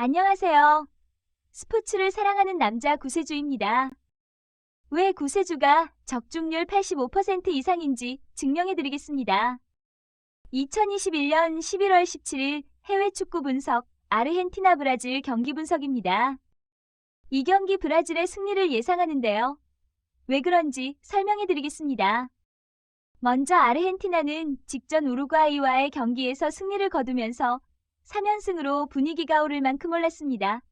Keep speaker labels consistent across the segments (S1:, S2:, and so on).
S1: 안녕하세요. 스포츠를 사랑하는 남자 구세주입니다. 왜 구세주가 적중률 85% 이상인지 증명해드리겠습니다. 2021년 11월 17일 해외 축구 분석 아르헨티나 브라질 경기 분석입니다. 이 경기 브라질의 승리를 예상하는데요. 왜 그런지 설명해드리겠습니다. 먼저 아르헨티나는 직전 우루과이와의 경기에서 승리를 거두면서 3연승으로 분위기가 오를 만큼 올랐습니다.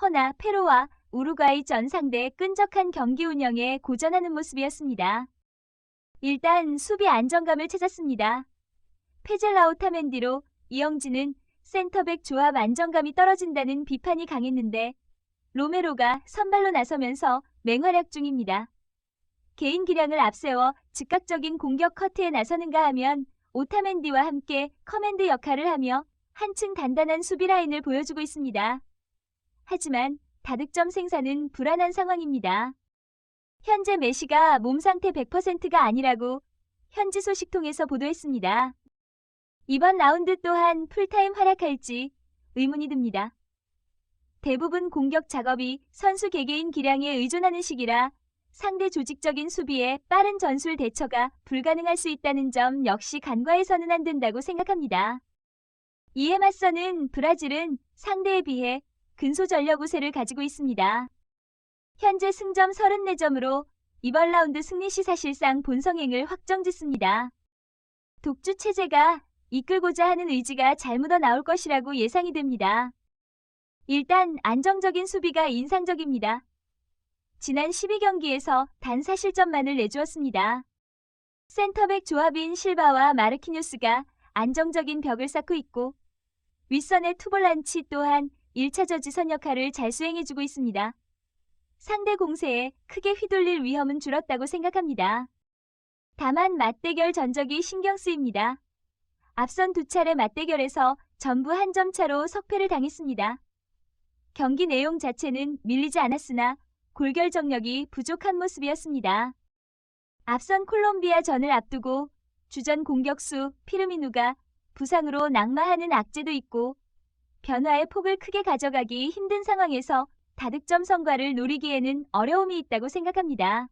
S1: 허나 페루와 우루과이 전 상대 끈적한 경기 운영에 고전하는 모습이었습니다. 일단 수비 안정감을 찾았습니다. 페젤라우 타멘디로 이영진은 센터백 조합 안정감이 떨어진다는 비판이 강했는데 로메로가 선발로 나서면서 맹활약 중입니다. 개인 기량을 앞세워 즉각적인 공격 커트에 나서는가 하면 오타멘디와 함께 커맨드 역할을 하며 한층 단단한 수비 라인을 보여주고 있습니다. 하지만 다득점 생산은 불안한 상황입니다. 현재 메시가 몸 상태 100%가 아니라고 현지 소식 통해서 보도했습니다. 이번 라운드 또한 풀타임 활약할지 의문이 듭니다. 대부분 공격 작업이 선수 개개인 기량에 의존하는 시기라 상대 조직적인 수비에 빠른 전술 대처가 불가능할 수 있다는 점 역시 간과해서는 안 된다고 생각합니다. 이에 맞서는 브라질은 상대에 비해 근소 전력 우세를 가지고 있습니다. 현재 승점 34점으로 이번 라운드 승리 시 사실상 본성행을 확정짓습니다. 독주 체제가 이끌고자 하는 의지가 잘 묻어 나올 것이라고 예상이 됩니다. 일단 안정적인 수비가 인상적입니다. 지난 12경기에서 단 4실점만을 내주었습니다. 센터백 조합인 실바와 마르키뉴스가 안정적인 벽을 쌓고 있고 윗선의 투볼란치 또한 1차 저지선 역할을 잘 수행해주고 있습니다. 상대 공세에 크게 휘둘릴 위험은 줄었다고 생각합니다. 다만 맞대결 전적이 신경 쓰입니다. 앞선 두 차례 맞대결에서 전부 한 점 차로 석패를 당했습니다. 경기 내용 자체는 밀리지 않았으나 골결 정력이 부족한 모습이었습니다. 앞선 콜롬비아 전을 앞두고 주전 공격수 피르미누가 부상으로 낙마하는 악재도 있고 변화의 폭을 크게 가져가기 힘든 상황에서 다득점 성과를 노리기에는 어려움이 있다고 생각합니다.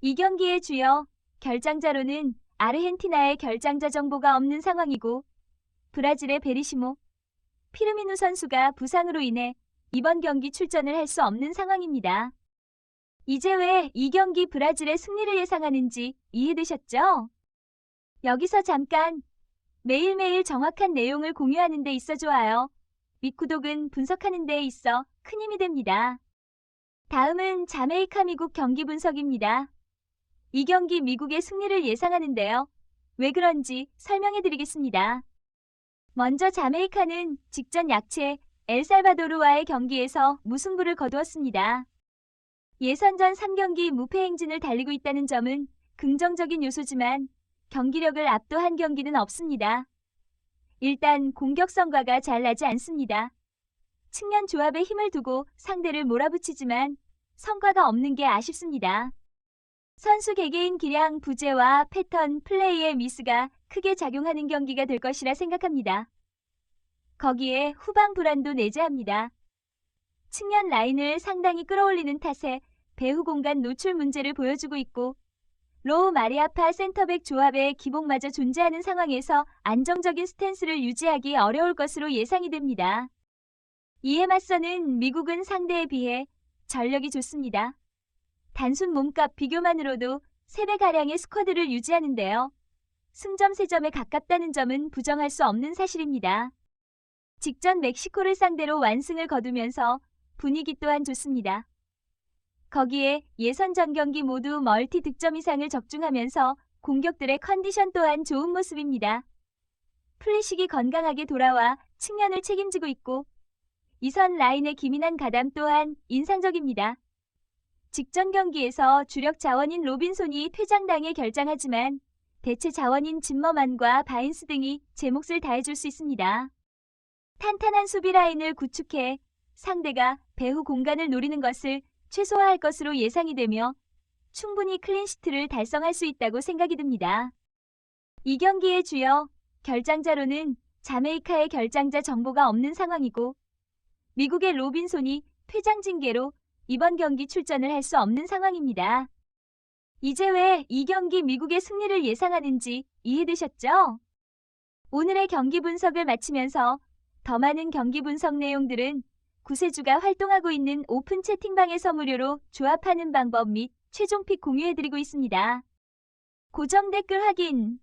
S1: 이 경기의 주요 결장자로는 아르헨티나의 결장자 정보가 없는 상황이고 브라질의 베리시모, 피르미누 선수가 부상으로 인해 이번 경기 출전을 할 수 없는 상황입니다. 이제 왜 이 경기 브라질의 승리를 예상하는지 이해되셨죠? 여기서 잠깐 매일매일 정확한 내용을 공유하는 데 있어 좋아요. 및 구독은 분석하는 데 있어 큰 힘이 됩니다. 다음은 자메이카 미국 경기 분석입니다. 이 경기 미국의 승리를 예상하는데요. 왜 그런지 설명해 드리겠습니다. 먼저 자메이카는 직전 약체 엘살바도르와의 경기에서 무승부를 거두었습니다. 예선전 3경기 무패 행진을 달리고 있다는 점은 긍정적인 요소지만 경기력을 압도한 경기는 없습니다. 일단 공격 성과가 잘 나지 않습니다. 측면 조합에 힘을 두고 상대를 몰아붙이지만 성과가 없는 게 아쉽습니다. 선수 개개인 기량 부재와 패턴 플레이의 미스가 크게 작용하는 경기가 될 것이라 생각합니다. 거기에 후방 불안도 내재합니다. 측면 라인을 상당히 끌어올리는 탓에 배후 공간 노출 문제를 보여주고 있고 로우 마리아파 센터백 조합의 기복마저 존재하는 상황에서 안정적인 스탠스를 유지하기 어려울 것으로 예상이 됩니다. 이에 맞서는 미국은 상대에 비해 전력이 좋습니다. 단순 몸값 비교만으로도 3배가량의 스쿼드를 유지하는데요. 승점 3점에 가깝다는 점은 부정할 수 없는 사실입니다. 직전 멕시코를 상대로 완승을 거두면서 분위기 또한 좋습니다. 거기에 예선 전 경기 모두 멀티 득점 이상을 적중하면서 공격들의 컨디션 또한 좋은 모습입니다. 플리식이 건강하게 돌아와 측면을 책임지고 있고 이선 라인의 기민한 가담 또한 인상적입니다. 직전 경기에서 주력 자원인 로빈손이 퇴장당해 결장하지만 대체 자원인 진머만과 바인스 등이 제 몫을 다해줄 수 있습니다. 탄탄한 수비 라인을 구축해 상대가 배후 공간을 노리는 것을 최소화할 것으로 예상이 되며 충분히 클린시트를 달성할 수 있다고 생각이 듭니다. 이 경기의 주요 결장자로는 자메이카의 결장자 정보가 없는 상황이고 미국의 로빈손이 퇴장 징계로 이번 경기 출전을 할 수 없는 상황입니다. 이제 왜 이 경기 미국의 승리를 예상하는지 이해되셨죠? 오늘의 경기 분석을 마치면서 더 많은 경기 분석 내용들은 구세주가 활동하고 있는 오픈 채팅방에서 무료로 조합하는 방법 및 최종 픽 공유해드리고 있습니다. 고정 댓글 확인,